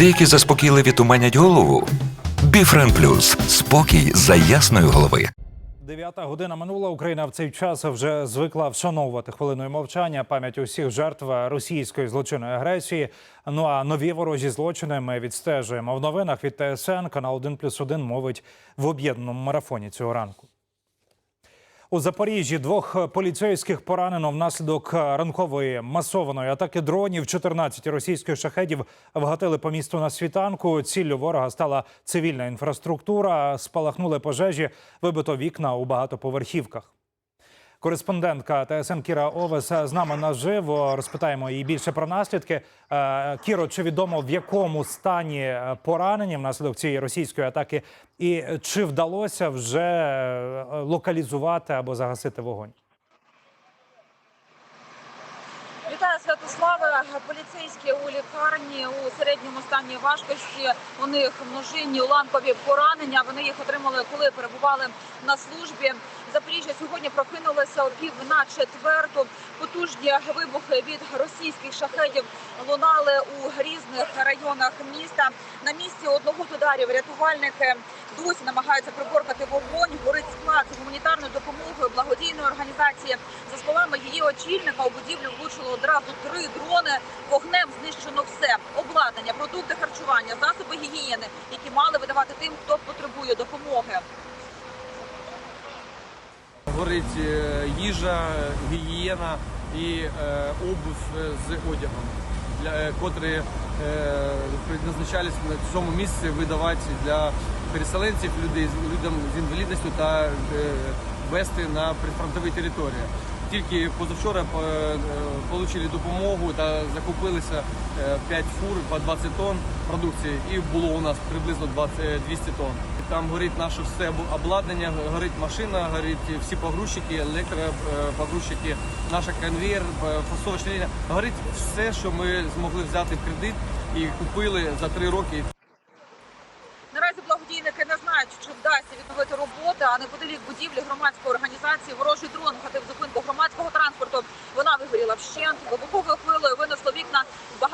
Деякі заспокійливі туманять голову. Біфрен Плюс спокій за ясної голови. Дев'ята година минула. Україна в цей час вже звикла вшановувати хвилиною мовчання пам'ять усіх жертв російської злочинної агресії. Ну а нові ворожі злочини ми відстежуємо в новинах від ТСН. Канал 1+,1 мовить в об'єднаному марафоні цього ранку. У Запоріжжі двох поліцейських поранено внаслідок ранкової масованої атаки дронів. 14 російських шахедів вгатили по місту на світанку. Ціллю ворога стала цивільна інфраструктура. Спалахнули пожежі, вибито вікна у багатоповерхівках. Кореспондентка ТСН Кіра Овес з нами наживо. Розпитаємо її більше про наслідки. Е, Кіро, чи відомо в якому стані е, поранені внаслідок цієї російської атаки, і чи вдалося вже е, локалізувати або загасити вогонь? Святославе. Поліцейські у лікарні у середньому стані важкості. У них множинні уламкові поранення. Вони їх отримали, коли перебували на службі. Запоріжжя сьогодні прокинулося о пів на четверту. Потужні вибухи від російських шахедів лунали у різних районах міста. На місці одного з ударів рятувальники досі намагаються приборкати вогонь. Горить склад з гуманітарною допомогою благодійної організації. За словами її очільника, у будівлю влучило одразу три дрони. Вогнем знищено все: обладнання, продукти харчування, засоби гігієни, які мали видавати тим, хто потребує допомоги. горить е, їжа, гігієна і е, обув е, з одягом, для, е, котрі е, предназначались на цьому місці видавати для переселенців, людей, людям з інвалідністю та е, вести на прифронтові території. Тільки позавчора отримали допомогу та закупилися 5 фур по 20 тонн продукції, і було у нас приблизно 20, 200 тонн. Там горить наше все обладнання, горить машина, горить всі погрузчики, електропогрузчики, наша конвейер, е, фасовочна лінія. Горить все, що ми змогли взяти в кредит і купили за три роки. Наразі благодійники не знають, чи вдасться відновити роботи, а неподалік будівлі громадської організації ворожий дрон вгатив зупинку громадського транспорту. Вона вигоріла вщент. Вибуховою хвилею винесло вікна в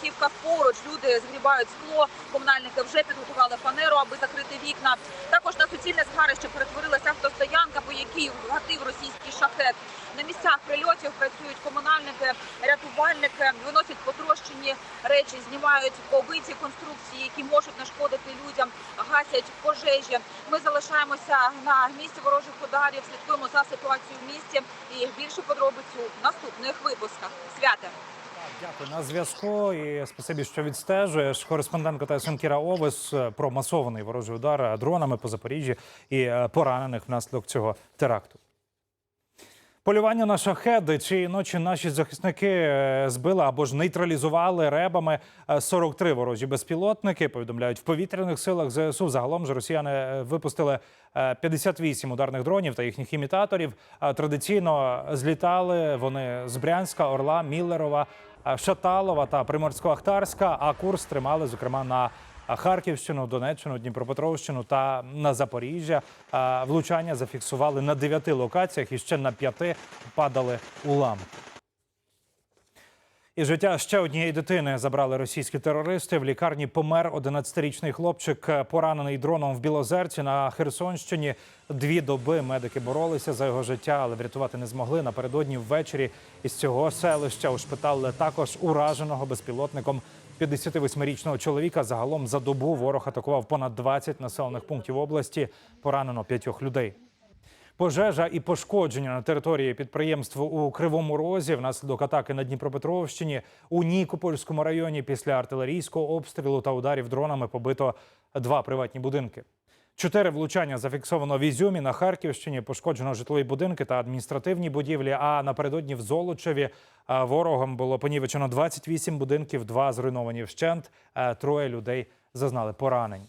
багатоповерхівках поруч. Люди згрібають скло. Комунальники вже підготували фанеру, аби закрити вікна. Також на суцільне згарище перетворилася автостоянка, по якій вгатив російський шахет. На місцях прильотів працюють комунальники, рятувальники, виносять потрощені речі, знімають побиті конструкції, які можуть нашкодити людям, гасять пожежі. Ми залишаємося на місці ворожих ударів, слідкуємо за ситуацією в місті і більше подробиць у наступних випусках. Святе. Дякую на зв'язку і спасибі, що відстежуєш. Кореспондентка ТСН Кіра Овес е, про масований ворожий удар дронами по Запоріжжі і е, поранених внаслідок цього теракту. Полювання на шахеди цієї ночі наші захисники е, збили або ж нейтралізували ребами е, 43 ворожі безпілотники. Повідомляють в повітряних силах ЗСУ. Загалом ж росіяни випустили е, 58 ударних дронів та їхніх імітаторів. Традиційно злітали вони з Брянська, Орла, Міллерова, Шаталова та Приморсько-Ахтарська. А курс тримали зокрема на Харківщину, Донеччину, Дніпропетровщину та на Запоріжжя. Влучання зафіксували на дев'яти локаціях і ще на п'яти падали уламки. І життя ще однієї дитини забрали російські терористи. В лікарні помер 11-річний хлопчик, е, поранений дроном в Білозерці на Херсонщині. Дві доби медики боролися за його життя, але врятувати не змогли. Напередодні ввечері із цього селища ушпиталили також ураженого безпілотником 58-річного чоловіка. Загалом за добу ворог атакував понад 20 населених пунктів області. Поранено п'ятьох людей. Пожежа і пошкодження на території підприємства у Кривому Розі внаслідок атаки на Дніпропетровщині у Нікопольському районі після артилерійського обстрілу та ударів дронами побито два приватні будинки. Чотири влучання зафіксовано в Ізюмі на Харківщині. Пошкоджено житлові будинки та адміністративні будівлі. А напередодні в Золочеві ворогом було понівечено 28 будинків, два зруйновані вщент. Троє людей зазнали поранень.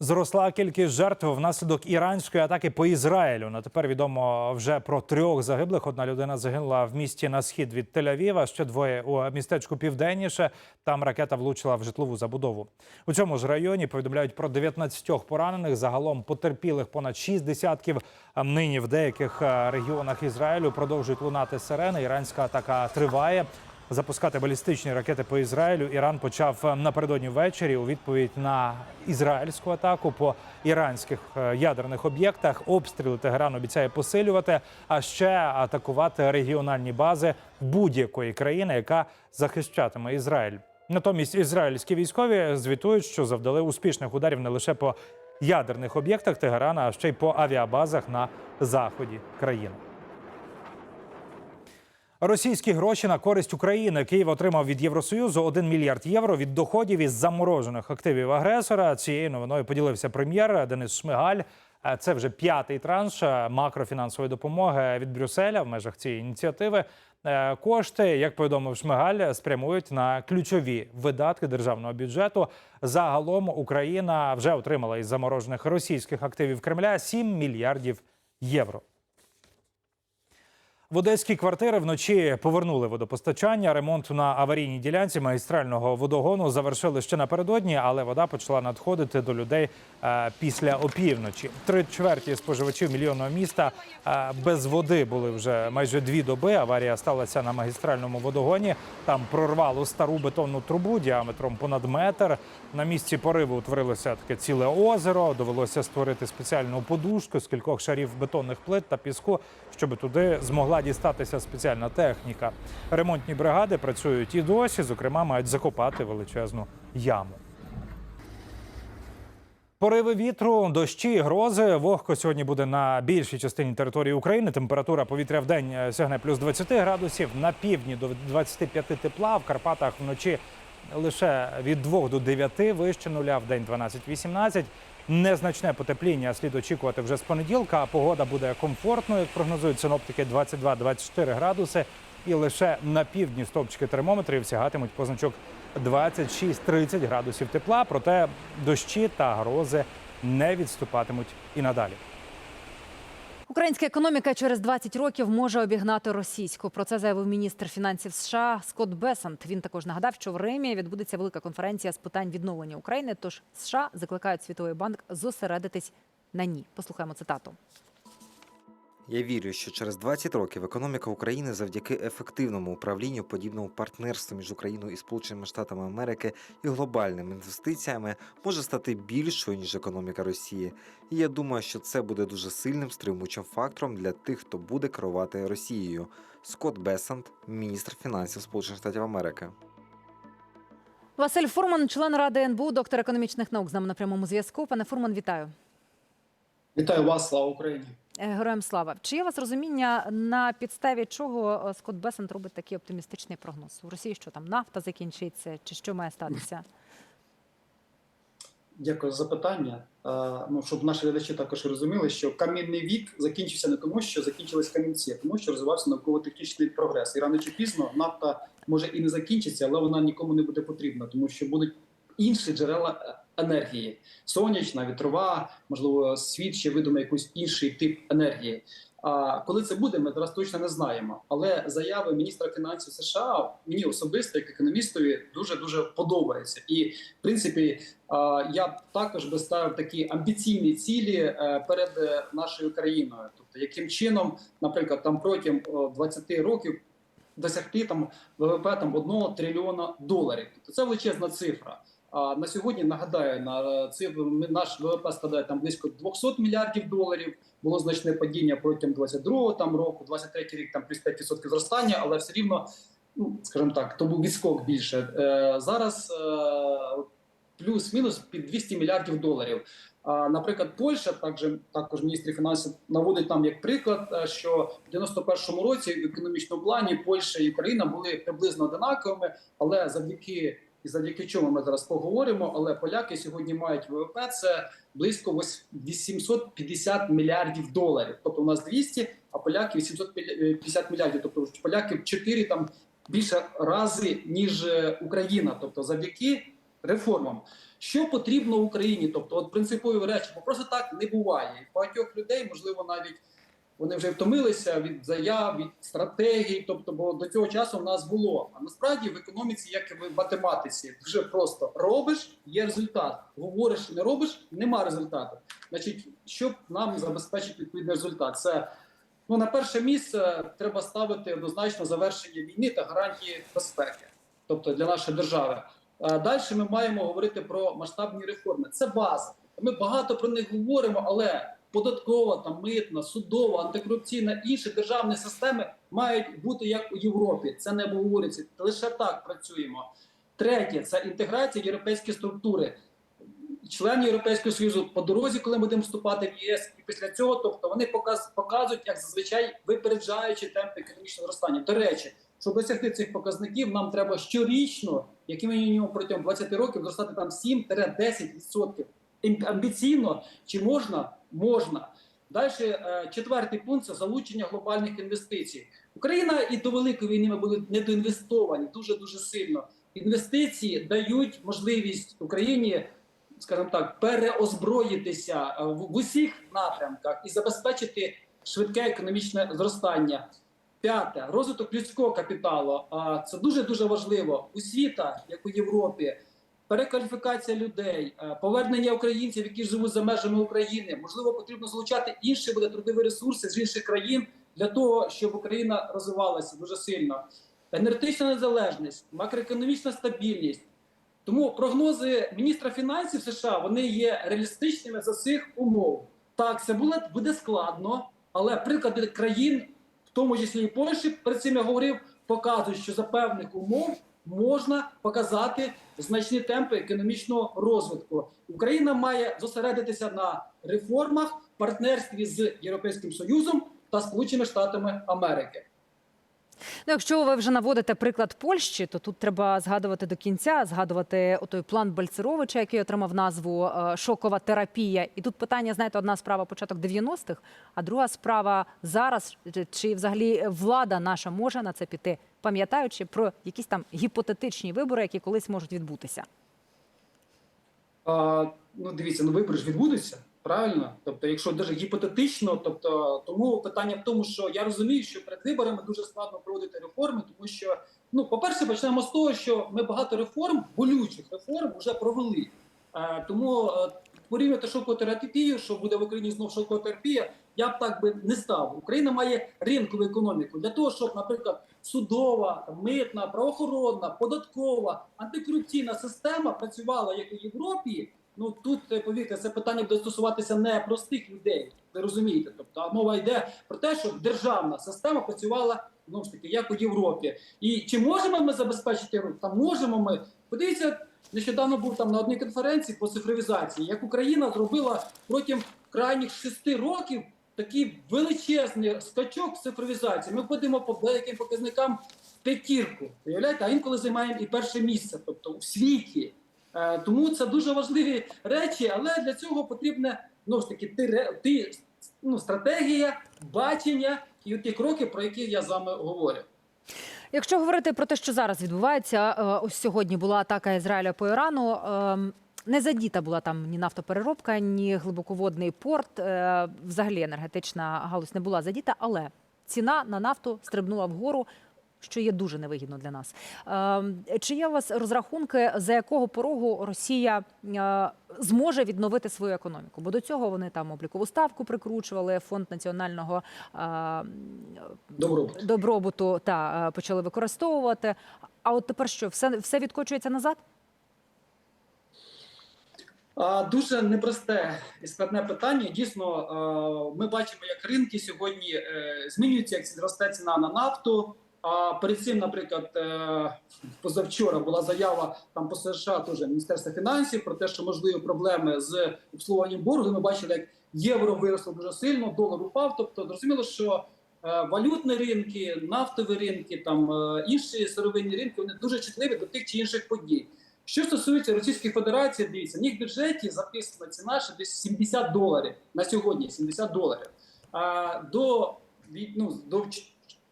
Зросла кількість жертв внаслідок іранської атаки по Ізраїлю. На тепер відомо вже про трьох загиблих. Одна людина загинула в місті на схід від Тель-Авіва, ще двоє у містечку південніше. Там ракета влучила в житлову забудову. У цьому ж районі повідомляють про 19 поранених. Загалом потерпілих понад 6 десятків. Нині в деяких е, регіонах Ізраїлю продовжують лунати сирени. Іранська атака триває. Запускати балістичні ракети по Ізраїлю. Іран почав е, напередодні ввечері у відповідь на ізраїльську атаку по іранських е, ядерних об'єктах. Обстріли Тегеран обіцяє посилювати, а ще атакувати регіональні бази будь-якої країни, яка захищатиме Ізраїль. Натомість ізраїльські військові звітують, що завдали успішних ударів не лише по ядерних об'єктах Тегерана, а ще й по авіабазах на заході країни. Російські гроші на користь України Київ отримав від Євросоюзу 1 мільярд євро від доходів із заморожених активів агресора. Цією новиною поділився прем'єр Денис Шмигаль. Е, Це вже п'ятий транш е, макрофінансової допомоги від Брюсселя в межах цієї ініціативи. Е, Кошти, як повідомив Шмигаль, спрямують на ключові видатки державного бюджету. Загалом Україна вже отримала із заморожених російських активів Кремля 7 мільярдів євро. В одеській квартири вночі повернули водопостачання. Ремонт на аварійній ділянці магістрального водогону завершили ще напередодні, але вода почала надходити до людей е, після опівночі. Три чверті споживачів мільйонного міста е, без води були вже майже дві доби. Аварія сталася на магістральному водогоні. Там прорвало стару бетонну трубу діаметром понад метр. На місці пориву утворилося таке ціле озеро. Довелося створити спеціальну подушку з кількох шарів бетонних плит та піску, щоб туди змогла дістатися спеціальна техніка. Ремонтні бригади працюють і досі. Зокрема, мають закопати величезну яму. Пориви вітру, дощі, грози. Вогко сьогодні буде на більшій частині території України. Температура повітря в день е, сягне плюс 20 градусів. На півдні до 25 тепла. В Карпатах вночі лише від 2 до 9 вище нуля, в день 12-18. Незначне потепління слід очікувати вже з понеділка. а Погода буде комфортною, як прогнозують синоптики 22-24 градуси. І лише на півдні стовпчики термометрів сягатимуть позначок 26-30 градусів тепла. Проте дощі та грози не відступатимуть і надалі. Українська економіка через 20 років може обігнати російську. Про це заявив міністр фінансів США Скотт Бесант. Він також нагадав, що в Римі відбудеться велика конференція з питань відновлення України. Тож США закликають Світовий банк зосередитись на ній. Послухаємо цитату. Я вірю, що через 20 років економіка України завдяки ефективному управлінню, подібному партнерству між Україною і Сполученими Штатами Америки і глобальними інвестиціями може стати більшою ніж економіка Росії. І я думаю, що це буде дуже сильним стримуючим фактором для тих, хто буде керувати Росією. Скотт Бесант, міністр фінансів Сполучених Штатів Америки. Василь Фурман, член ради НБУ, доктор економічних наук, з нами на прямому зв'язку. Пане Фурман, вітаю. Вітаю вас, слава Україні. Е, Героям слава. Чи є вас розуміння, на підставі чого е, Скотт Бесант робить такий оптимістичний прогноз? У Росії що там нафта закінчиться, чи що має статися? Дякую за запитання. Е, Ну, щоб наші глядачі також розуміли, що камінний вік закінчився не тому, що закінчились камінці, а тому, що розвивався науково-технічний прогрес. І рано чи пізно нафта може і не закінчиться, але вона нікому не буде потрібна, тому що будуть інші джерела енергії: сонячна, вітрова, можливо, світ ще видумає якийсь інший тип енергії. А коли це буде, ми зараз точно не знаємо. Але заяви міністра фінансів США мені особисто, як економістові, дуже дуже подобаються. І в принципі, я також би ставив такі амбіційні цілі е, перед нашою країною. Тобто, яким чином, наприклад, там протягом о, 20 років досягти там ВВП там 1 трильйона доларів. Тобто це величезна цифра. А на сьогодні нагадаю, на цифру наш ВВП складає там близько 200 мільярдів доларів. Було значне падіння протягом 22-го там року, 23-й рік там плюс 5% зростання, але все рівно, ну скажімо так, то був відскок більше. Е, зараз е, плюс-мінус під 200 мільярдів доларів. А, наприклад, Польща, також також міністр фінансів наводить нам як приклад, е, що в 91-му році в економічному плані Польща і Україна були приблизно одинаковими, але завдяки і завдяки чому ми зараз поговоримо. Але поляки сьогодні мають ВВП це близько ось 850 мільярдів доларів. Тобто у нас 200, а поляки 850 мільярдів. Тобто поляки в 4 там більше рази ніж е, Україна. Тобто, завдяки реформам. Що потрібно Україні? Тобто, от принципові речі, бо просто так не буває. І багатьох людей, можливо, навіть вони вже втомилися від заяв, від стратегій. Тобто, бо до цього часу в нас було. А насправді в економіці, як і в математиці, дуже просто робиш, є результат. Говориш, не робиш, нема результату. Значить, щоб нам забезпечити відповідний результат, це Ну на перше місце треба ставити однозначно завершення війни та гарантії безпеки, тобто для нашої держави. Далі ми маємо говорити про масштабні реформи. Це база. Ми багато про них говоримо, але податкова, там митна, судова, антикорупційна інші державні системи мають бути як у Європі. Це не обговорюється. Лише так працюємо. Третє це інтеграція в європейські структури. Члени Європейського Союзу по дорозі, коли ми будемо вступати в ЄС, і після цього, тобто вони показ, показують, як зазвичай випереджаючи темпи економічного зростання. До речі, щоб досягти цих показників, нам треба щорічно, як мінімум протягом 20 років, зростати там 7-10%. Амбіційно чи можна? Можна. Далі е, четвертий пункт це залучення глобальних інвестицій. Україна і до великої війни ми були недоінвестовані дуже дуже сильно. Інвестиції дають можливість Україні, скажімо так, переозброїтися е, в, усіх напрямках і забезпечити швидке економічне зростання. П'яте розвиток людського капіталу. Це дуже дуже важливо. Освіта, як у Європі, перекваліфікація людей, е, повернення українців, які живуть за межами України. Можливо, потрібно залучати інші буде трудові ресурси з інших країн для того, щоб Україна розвивалася дуже сильно. Енергетична незалежність, макроекономічна стабільність. Тому прогнози міністра фінансів США вони є реалістичними за цих умов. Так, це буде, буде складно, але приклади країн, в тому числі і Польщі, перед цим я говорив, показують, що за певних умов можна показати значні темпи економічного розвитку. Україна має зосередитися на реформах, партнерстві з Європейським Союзом та Сполученими Штатами Америки. Ну, якщо ви вже наводите приклад Польщі, то тут треба згадувати до кінця, згадувати той план Бальцеровича, який отримав назву е, шокова терапія. І тут питання, знаєте, одна справа початок 90-х, а друга справа зараз, чи взагалі влада наша може на це піти, пам'ятаючи про якісь там гіпотетичні вибори, які колись можуть відбутися. А, ну, дивіться, ну вибори ж відбудуться, правильно? Тобто, якщо даже гіпотетично, тобто тому питання в тому, що я розумію, що перед виборами дуже складно проводити реформи, тому що, ну, по-перше, почнемо з того, що ми багато реформ, болючих реформ, вже провели. Е, тому е, порівняти шокову терапію, що буде в Україні знов шоколатерапія, я б так би не став. Україна має ринкову економіку для того, щоб, наприклад, судова, митна, правоохоронна, податкова, антикорупційна система працювала як у Європі. Ну тут е, повірте, це питання буде стосуватися не простих людей. Ви розумієте? Тобто мова йде про те, щоб державна система працювала знову ж таки як у Європі. І чи можемо ми забезпечити? Та можемо ми. Подивіться, нещодавно був там на одній конференції по цифровізації, як Україна зробила протягом крайніх шести років такий величезний скачок цифровізації. Ми ходимо по деяким показникам п'ятірку. Уявляєте, а інколи займаємо і перше місце, тобто у світі. Е, Тому це дуже важливі речі, але для цього потрібна ну ж таки ти, ти, ну, стратегія, бачення і ті кроки, про які я з вами говорю. Якщо говорити про те, що зараз відбувається, е, ось сьогодні була атака Ізраїля по Ірану. ем, Не задіта була там ні нафтопереробка, ні глибоководний порт. е, Взагалі енергетична галузь не була задіта, але ціна на нафту стрибнула вгору. Що є дуже невигідно для нас. Ем, Чи є у вас розрахунки, за якого порогу Росія е, зможе відновити свою економіку? Бо до цього вони там облікову ставку прикручували, фонд національного е, Добробут. добробуту та е, почали використовувати. А от тепер що, все, все відкочується назад? Дуже непросте і складне питання. Дійсно, ми бачимо, як ринки сьогодні змінюються, як зросте ціна на нафту. А перед цим, наприклад, е, позавчора була заява там по США теж Міністерства фінансів про те, що можливі проблеми з обслуговуванням боргу. Ми бачили, як євро виросло дуже сильно, долар упав. Тобто, зрозуміло, що е, валютні ринки, нафтові ринки, там е, інші сировинні ринки вони дуже чутливі до тих чи інших подій. Що стосується Російської Федерації, дивіться, в них бюджеті записана ціна ще десь 70 доларів на сьогодні. 70 доларів. А до ну, до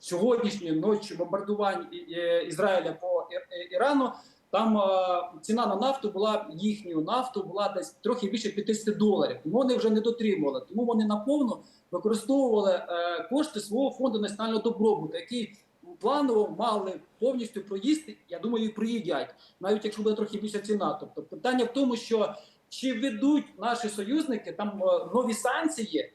сьогоднішньої ночі бомбардувань Ізраїля по Ірану. Там е, ціна на нафту була їхню нафту була десь трохи більше 50 доларів. Тому вони вже не дотримували. Тому вони наповну використовували е, кошти свого фонду національного добробуту, який планово мали повністю проїсти. Я думаю, і проїдять, навіть якщо буде трохи більша ціна. Тобто питання в тому, що чи ведуть наші союзники там е, нові санкції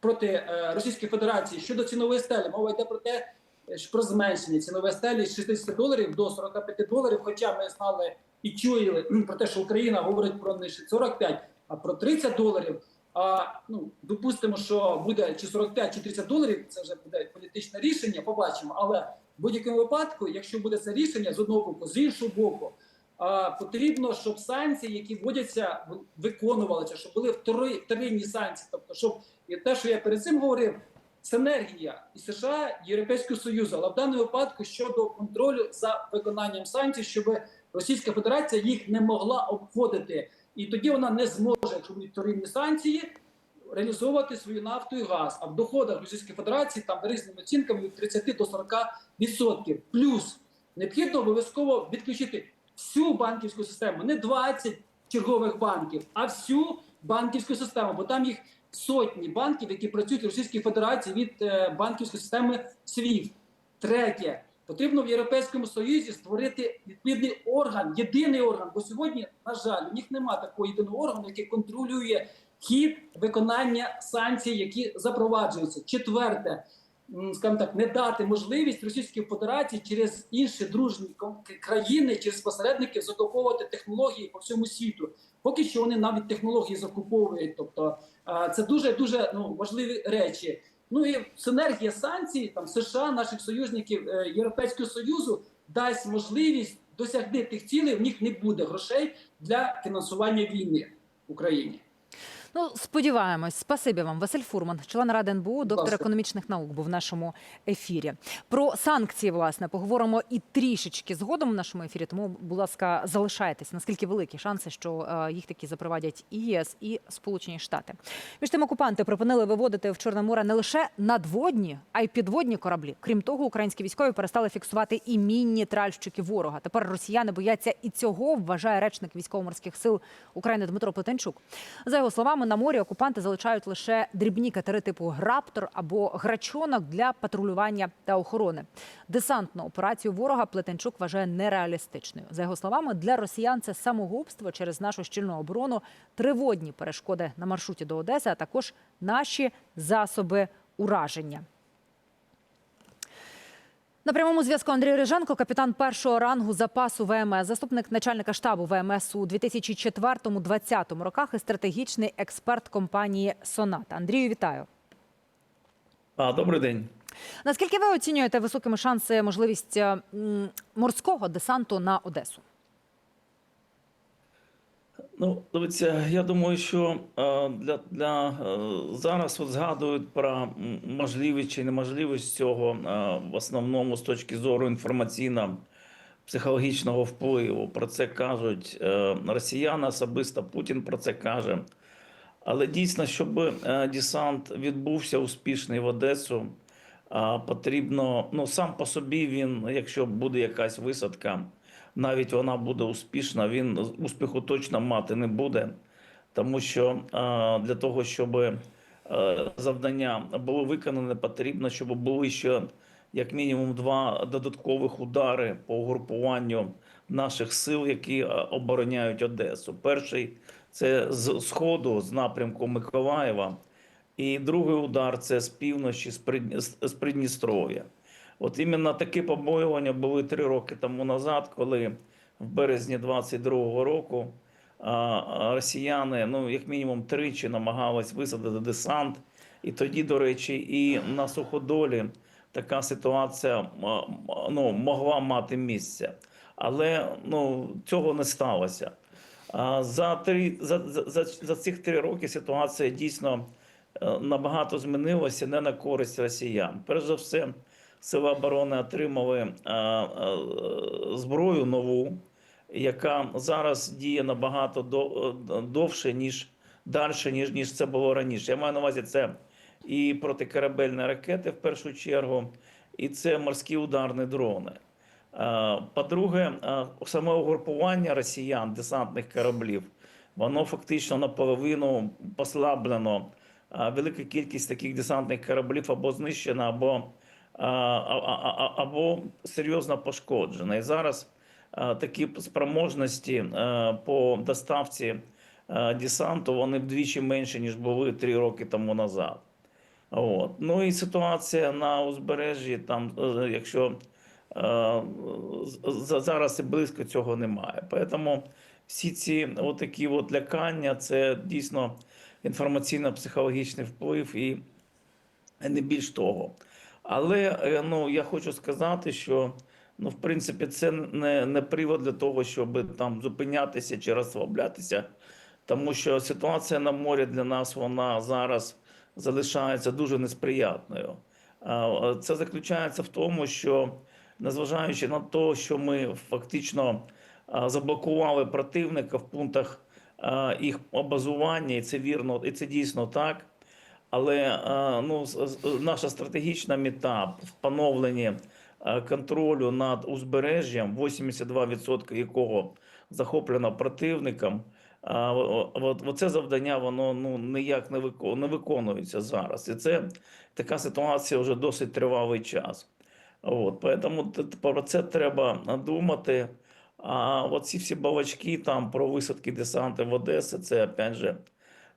проти е, Російської Федерації щодо цінової стелі. Мова йде про те, е, що про зменшення цінової стелі з 60 доларів до 45 доларів. Хоча ми знали і чули про те, що Україна говорить про не 45, а про 30 доларів. А ну допустимо, що буде чи 45, чи 30 доларів. Це вже буде політичне рішення. Побачимо. Але в будь-якому випадку, якщо буде це рішення з одного боку, з іншого боку, потрібно, щоб санкції, які вводяться, виконувалися, щоб були втори- вторинні санкції. Тобто, щоб і те, що я перед цим говорив, синергія і США, і Європейського Союзу, але в даному випадку щодо контролю за виконанням санкцій, щоб Російська Федерація їх не могла обходити. І тоді вона не зможе, якщо будуть вторинні санкції, реалізовувати свою нафту і газ. А в доходах Російської Федерації там різними оцінками від 30 до 40 відсотків. Плюс необхідно обов'язково відключити всю банківську систему, не 20 чергових банків, а всю банківську систему, бо там їх сотні банків, які працюють в Російській Федерації від е, банківської системи SWIFT. Третє. Потрібно в Європейському Союзі створити відповідний орган, єдиний орган. Бо сьогодні, на жаль, у них немає такого єдиного органу, який контролює хід виконання санкцій, які запроваджуються. Четверте, скажімо так, не дати можливість Російській Федерації через інші дружні країни, через посередників закуповувати технології по всьому світу. Поки що вони навіть технології закуповують. Тобто це дуже дуже ну важливі речі. Ну і синергія санкцій там США, наших союзників е, Європейського союзу дасть можливість досягти тих цілей. В них не буде грошей для фінансування війни в Україні. Ну, сподіваємось, спасибі вам, Василь Фурман, член ради НБУ, доктор ласка. економічних наук, був в нашому ефірі. Про санкції, власне, поговоримо і трішечки згодом в нашому ефірі. Тому, будь ласка, залишайтесь. Наскільки великі шанси, що е, їх таки запровадять і єС, і Сполучені Штати. Між тим, окупанти припинили виводити в Чорне море не лише надводні, а й підводні кораблі. Крім того, українські військові перестали фіксувати і мінні тральщики ворога. Тепер росіяни бояться і цього, вважає речник військово-морських сил України Дмитро Плетенчук. За його словами, на морі окупанти залишають лише дрібні катери типу Граптор або грачонок для патрулювання та охорони. Десантну операцію ворога Плетенчук вважає нереалістичною. За його словами, для росіян це самогубство через нашу щільну оборону, триводні перешкоди на маршруті до Одеси, а також наші засоби ураження. На прямому зв'язку Андрій Риженко, капітан першого рангу запасу ВМС, заступник начальника штабу ВМС у 2004-2020 роках і стратегічний експерт компанії Сонат. Андрію, вітаю. А, добрий день. Наскільки ви оцінюєте високими шанси можливість морського десанту на Одесу? Ну, дивіться, я думаю, що е, для, для е, зараз от згадують про можливість чи неможливість цього е, в основному з точки зору інформаційно-психологічного впливу. Про це кажуть росіяни, особисто Путін про це каже. Але дійсно, щоб десант відбувся успішний в Одесу, потрібно, ну сам по собі він, якщо буде якась висадка, навіть вона буде успішна, він успіху точно мати не буде, тому що для того, щоб е, завдання було виконане, потрібно, щоб були ще як мінімум два додаткових удари по угрупуванню наших сил, які е, обороняють Одесу. Перший це з сходу, з напрямку Миколаєва. І другий удар це з півночі, з Прид- з- з Придністров'я. От іменно такі побоювання були три роки тому назад, коли в березні 22-го року росіяни, ну як мінімум тричі намагались висадити десант. І тоді, до речі, і на суходолі така ситуація ну, могла мати місце. Але ну, цього не сталося. За, три, за, за, за, цих три роки ситуація дійсно е, набагато змінилося не на користь росіян. Перш за все, сили оборони отримали е, е, зброю нову, яка зараз діє набагато е, довше, ніж далі, ніж, ніж це було раніше. Я маю на увазі це і протикорабельні ракети в першу чергу, і це морські ударні дрони. По-друге, саме угрупування росіян, десантних кораблів, воно фактично наполовину послаблено. Велика кількість таких десантних кораблів або знищена, або, або серйозно пошкоджена. І зараз такі спроможності по доставці десанту вони вдвічі менші, ніж були три роки тому назад. От. Ну і ситуація на узбережжі, там, е, якщо е, зараз і близько цього немає. Тому всі ці отакі от лякання це дійсно інформаційно-психологічний вплив і не більш того. Але е, ну, я хочу сказати, що ну, в принципі це не, не привод для того, щоб там зупинятися чи розслаблятися, тому що ситуація на морі для нас вона зараз залишається дуже несприятною. Це заключається в тому, що незважаючи на те, що ми фактично заблокували противника в пунктах їх базування, і це вірно, і це дійсно так. Але е, ну, наша стратегічна мета в поновленні е, контролю над узбережжям, 82% якого захоплено противником. о- оце завдання воно ну ніяк не вико- не виконується зараз, і це така ситуація вже досить тривалий час. От, поэтому т- т- про це треба думати. А от ці всі балачки там про висадки десанти в Одесі, це опять же.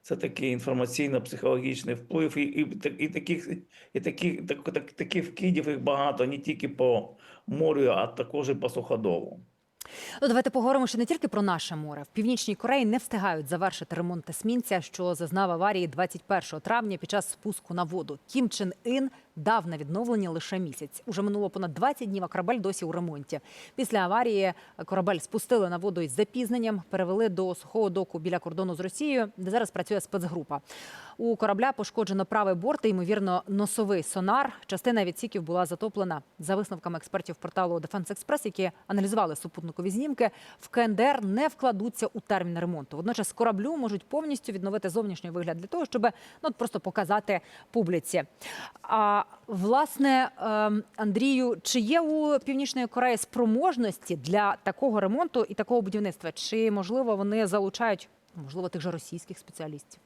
Це такий інформаційно-психологічний вплив, і, і, і таких, і таких, так, так, таких вкидів їх багато не тільки по морю, а також і по суходолу. Ну, давайте поговоримо ще не тільки про наше море. В північній Кореї не встигають завершити ремонт есмінця, що зазнав аварії 21 травня під час спуску на воду. Кім Чен Ін дав на відновлення лише місяць. Уже минуло понад 20 днів, а корабель досі у ремонті. Після аварії корабель спустили на воду із запізненням, перевели до сухого доку біля кордону з Росією, де зараз працює спецгрупа. У корабля пошкоджено правий борт ймовірно, носовий сонар. Частина відсіків була затоплена. За висновками експертів порталу Defense Express, які аналізували супутникові знімки, в КНДР не вкладуться у термін ремонту. Водночас кораблю можуть повністю відновити зовнішній вигляд для того, щоб ну, просто показати публіці. А власне, ем, Андрію, чи є у Північної Кореї спроможності для такого ремонту і такого будівництва? Чи можливо вони залучають можливо тих же російських спеціалістів?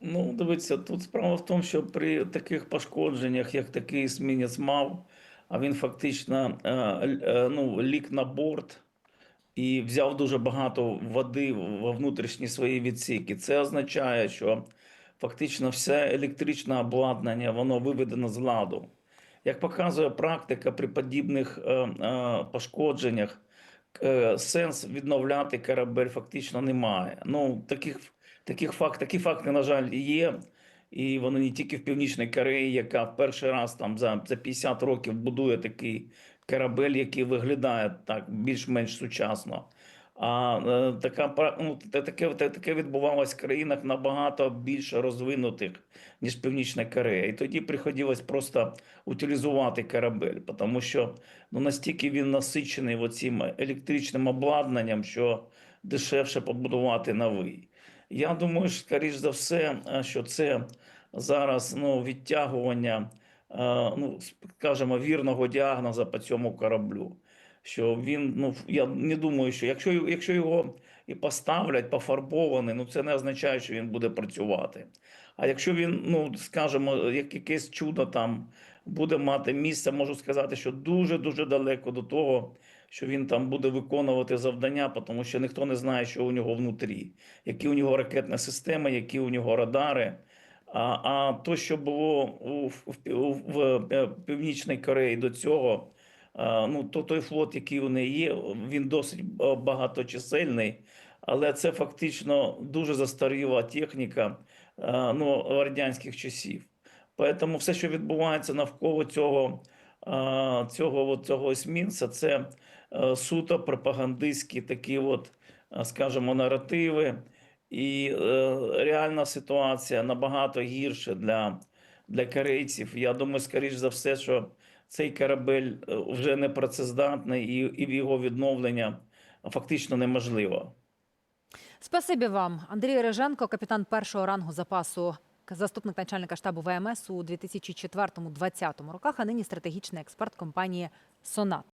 Ну, дивіться, тут справа в тому, що при таких пошкодженнях, як такий есмінець мав, а він фактично е, е, ну, лік на борт і взяв дуже багато води во внутрішні свої відсіки. Це означає, що фактично все електричне обладнання воно виведено з ладу. Як показує практика при подібних е, е, пошкодженнях, е, сенс відновляти корабель фактично немає. Ну, таких, таких факт, такі факти, на жаль, є. І вони не тільки в Північній Кореї, яка в перший раз там за, за 50 років будує такий корабель, який виглядає так більш-менш сучасно. А е, така ну, та- таке, таке відбувалось в країнах набагато більш розвинутих, ніж Північна Корея. І тоді приходилось просто утилізувати корабель, тому що ну, настільки він насичений оцим електричним обладнанням, що дешевше побудувати новий. Я думаю, що, скоріш за все, е, що це зараз ну, відтягування, е, ну, скажімо, вірного діагноза по цьому кораблю. Що він, ну, я не думаю, що якщо, якщо його і поставлять пофарбований, ну це не означає, що він буде працювати. А якщо він, ну скажімо, як якесь чудо там буде мати місце, можу сказати, що дуже-дуже далеко до того, що він там буде виконувати завдання, тому що ніхто не знає, що у нього внутрі, які у нього ракетні системи, які у нього радари. А, а то, що було у, в, в, в, Північній Кореї до цього, ну то той флот, який у неї є, він досить багаточисельний, але це фактично дуже застаріла техніка ну, радянських часів. Тому все, що відбувається навколо цього, цього, цього есмінця, це суто пропагандистські такі, от, скажімо, наративи. І е, реальна ситуація набагато гірша для, для корейців. Я думаю, скоріш за все, що цей корабель е, вже не працездатний і, і його відновлення фактично неможливо. Спасибі вам, Андрій Реженко, капітан першого рангу запасу, заступник начальника штабу ВМС у 2004-2020 роках, а нині стратегічний експерт компанії Сонат.